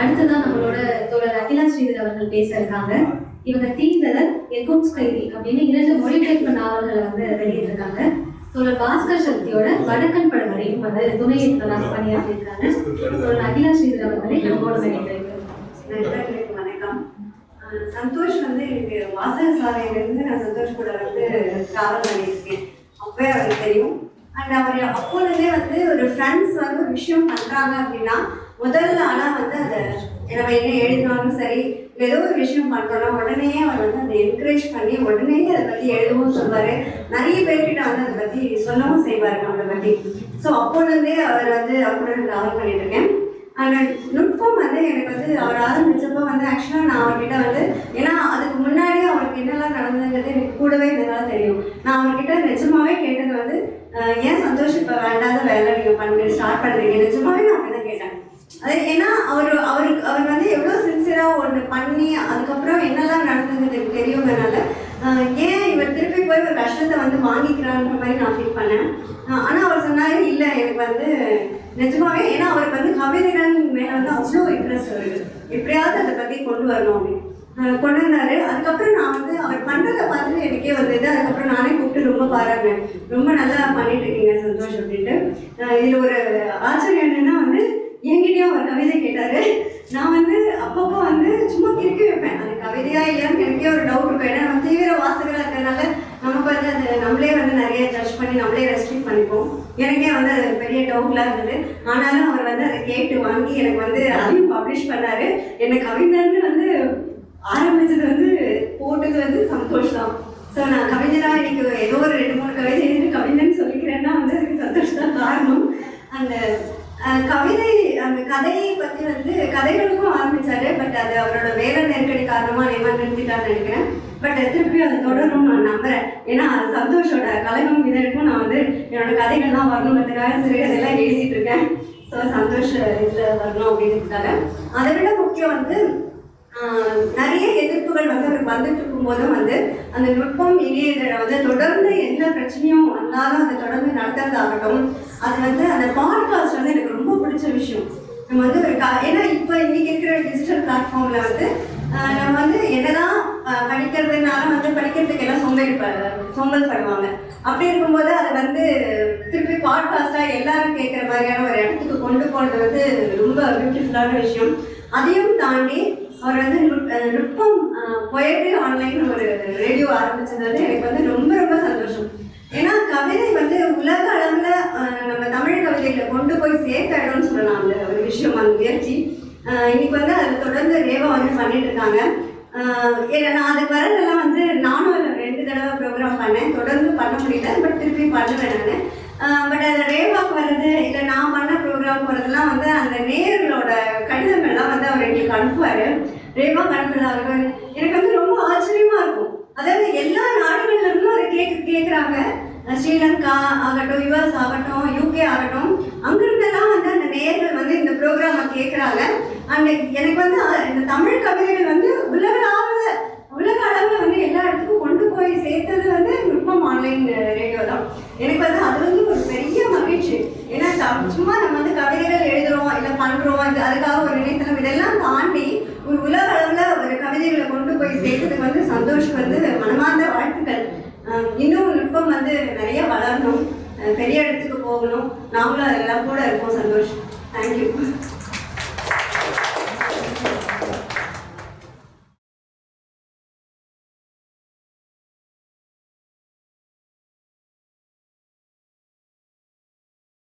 அடுத்ததான் நம்மளோட தோழர் அகிலா ஸ்ரீதர் அவர்கள் பேச இருக்காங்க. இவங்க தீந்ததர் எக்கோன்ஸ் கைதி அப்படின்னு இரண்டு மொழிபெயர்ப்பு நாவல்களை வந்து வெளியிட்டிருக்காங்க. தோழர் பாஸ்கர் சக்தியோட வடக்கன் வரையும் வந்து துணை இயக்குனராக பணியாற்றியிருக்காங்க. தோழர் அகிலா ஸ்ரீதர் அவர்களை நம்மோடு வெளியிட்டிருக்கிறோம் வணக்கம். சந்தோஷ் வந்து எனக்கு வாசக சாலையிலிருந்து நான் சந்தோஷ் கூட வந்து டிராவல் பண்ணியிருக்கேன். அப்பவே அவருக்கு தெரியும். அண்ட் அவர் அப்போதுலேருந்தே வந்து ஒரு ஃப்ரெண்ட்ஸ் வந்து ஒரு விஷயம் பண்ணுறாங்க அப்படின்னா முதல்ல ஆனால் வந்து அதை நம்ம என்ன எழுதினாலும் சரி ஏதோ ஒரு விஷயம் பண்ணுறோம்னா உடனே அவர் வந்து அதை என்கரேஜ் பண்ணி உடனே அதை பற்றி எழுதவும் சொல்வார். நிறைய பேர்கிட்ட வந்து அதை பற்றி சொல்லவும் செய்வார் நம்மளை பற்றி ஸோ அப்போலேருந்தே அவர் வந்து அப்போ டிராவல் பண்ணிட்டு இருக்கேன். அந்த நுட்பம் வந்து எனக்கு வந்து அவர் ஆரம்பித்தப்போ வந்து ஆக்சுவலாக நான் அவர்கிட்ட வந்து ஏன்னா அதுக்கு முன்னாடியே அவருக்கு என்னெல்லாம் நடந்ததுங்கிறது எனக்கு கூடவே இதெல்லாம் தெரியும். நான் அவர்கிட்ட நிஜமாவே கேட்டது வந்து ஏன் சந்தோஷம் இப்போ வேண்டாத வேலை நீங்கள் பண்ணி ஸ்டார்ட் பண்ணுறீங்க நிஜமாவே நான் அப்படி தான் கேட்டேன். அது ஏன்னா அவர் அவருக்கு அவர் வந்து எவ்வளோ சின்சியராக ஒன்று பண்ணி அதுக்கப்புறம் என்னெல்லாம் நடந்தது எனக்கு தெரியுங்கிறனால ஏன் இவர் திருப்பி போய் ஒரு கஷ்டத்தை வந்து வாங்கிக்கிறான்ற மாதிரி நான் ஃபீல் பண்ணேன். ஆனால் அவர் சொன்னாரு இல்லை எனக்கு வந்து நிஜமாவே ஏன்னா அவருக்கு வந்து கவிதைகள் மேலே வந்து அவ்வளோ இன்ட்ரெஸ்ட் வருது எப்படியாவது அதை பற்றி கொண்டு வரணும் அப்படின்னு. கொண்டு வந்தாரு. அதுக்கப்புறம் நான் வந்து அவர் பண்றதை பார்த்துட்டு எனக்கே வந்தது அதுக்கப்புறம் நானே கூப்பிட்டு ரொம்ப பாராட்டினேன். ரொம்ப நல்லா பண்ணிட்டு இருக்கீங்க சந்தோஷம் அப்படின்ட்டு. இதில் ஒரு ஆச்சரியம் என்னன்னா வந்து என்கிட்டயும் அவர் கவிதை கேட்டாரு. நான் வந்து அப்பப்போ வந்து சும்மா கிறுக்கி வைப்பேன். அது கவிதையா இல்லையான்னு எனக்கே ஒரு டவுட் இருக்கும். ஏன்னா நம்ம தீவிர வாசகராக இருக்கிறதுனால நமக்கு வந்து அது நம்மளே வந்து நிறைய ஜட்ஜ் பண்ணி நம்மளே ரெஸ்ட்ரிக்ட் பண்ணிப்போம். எனக்கே வந்து அது பெரிய டவுட்லாம் இருந்தது. ஆனாலும் அவர் வந்து அதை கேட்டு வாங்கி எனக்கு வந்து அதையும் பப்ளிஷ் பண்ணாரு. என்னை கவிஞர்னு வந்து ஆரம்பிச்சது வந்து போட்டது வந்து சந்தோஷ் தான். ஸோ நான் கவிஞராக இன்னைக்கு ஏதோ ஒரு ரெண்டு மூணு கவிதை எழுதி கவிஞன்னு சொல்லிக்கிறேன்னா வந்து அதுக்கு சந்தோஷம் தான் காரணம். அந்த கவிதை அந்த கதையை பற்றி வந்து கதைகளுக்கும் ஆரம்பிச்சாரு பட் அது அவரோட வேலை நெருக்கடி காரணமாக நேமா நிறுத்திட்டான்னு நினைக்கிறேன். பட் திருப்பி அதை தொடரும் நான் நம்புறேன். ஏன்னா சந்தோஷோட கலைஞம் இதற்கும் நான் வந்து என்னோட கதைகள்லாம் வரணுங்கிறதுக்காக சிறுகதையெல்லாம் எழுதிட்டு இருக்கேன். ஸோ சந்தோஷ இதில் வரணும் அப்படிங்கிறதுக்காக. அதை விட முக்கியம் வந்து நிறைய எதிர்ப்புகள் வந்து அவருக்கு வந்துட்டு இருக்கும்போதும் வந்து அந்த நுட்பம் இணையதள வந்து தொடர்ந்து எந்த பிரச்சனையும் வந்தாலும் அதை தொடர்ந்து நடத்துறதாகட்டும் அது வந்து அந்த பாட்காஸ்ட் வந்து எனக்கு ரொம்ப பிடிச்ச விஷயம். நம்ம வந்து ஒரு கா- ஏன்னா இப்போ இன்னைக்கு இருக்கிற டிஜிட்டல் பிளாட்ஃபார்ம்ல வந்து நம்ம வந்து என்னதான் படிக்கிறதுனால வந்து படிக்கிறதுக்கு எல்லாம் சோம்பேறி ப- சோம்பல் பண்ணுவாங்க அப்படி இருக்கும்போது அதை வந்து திருப்பி பாட்காஸ்டா எல்லாரும் கேட்குற மாதிரியான ஒரு இடத்துக்கு கொண்டு போனது வந்து ரொம்ப பியூட்டிஃபுல்லான விஷயம். அதையும் தாண்டி அவர் வந்து நுட்- நுட்பம் பொயட்ரி ஆன்லைன் ஒரு ரேடியோ ஆரம்பிச்சது வந்து எனக்கு வந்து ரொம்ப ரொம்ப சந்தோஷம். ஏன்னா கவிதை வந்து உலக அளவில் சைடில் கொண்டு போய் சேர்த்த இடம்னு சொல்லலாம் அந்த ஒரு விஷயம் அந்த முயற்சி. இன்னைக்கு வந்து அதில் தொடர்ந்து ரேவா வந்து பண்ணிட்டு இருக்காங்க. ஏன்னா நான் அதுக்கு வரதெல்லாம் வந்து நானும் ரெண்டு தடவை ப்ரோக்ராம் பண்ணேன். தொடர்ந்து பண்ண முடியல பட் திருப்பி பண்ணுவேன் நான். பட் அதில் ரேவாக்கு வர்றது இல்லை நான் பண்ண ப்ரோக்ராம் போகிறதுலாம் வந்து அந்த நேர்களோட கடிதங்கள்லாம் வந்து அவர் எங்களுக்கு அனுப்புவார் ரேவா அனுப்புறதாக எனக்கு வந்து ரொம்ப ஆச்சரியமாக இருக்கும். அதாவது எல்லா நாடுகள்லேருந்தும் அதை கேட்க கேட்குறாங்க. ஸ்ரீலங்கா ஆகட்டும் யுஎஸ் ஆகட்டும் யூகே ஆகட்டும் அங்கிருந்தெல்லாம் வந்து அந்த நேர்கள் வந்து இந்த ப்ரோக்ராமை கேட்குறாங்க அண்ட் எனக்கு வந்து இந்த தமிழ் கவிதைகள் வந்து உலக அளவில் உலக அளவில் வந்து எல்லா இடத்துக்கும் கொண்டு போய் சேர்த்தது வந்து நுட்பம் ஆன்லைன் ரேடியோ தான். எனக்கு வந்து அது வந்து ஒரு பெரிய மகிழ்ச்சி. ஏன்னா சும்மா நம்ம வந்து கவிதைகள் எழுதுறோம் இல்லை பண்ணுறோம் இது அதுக்காக ஒரு இணையதளம் இதெல்லாம் தாண்டி ஒரு உலக அளவில் ஒரு கவிதைகளை கொண்டு போய் சேர்த்ததுக்கு வந்து சந்தோஷ் வந்து மனமார்ந்த வாழ்த்துக்கள். இன்னும் நுட்பம் வந்து நிறைய வளரணும். பெரிய இடத்துக்கு போகணும். நாங்களும் அதெல்லாம் கூட இருக்கோம் சந்தோஷ். தேங்க்யூ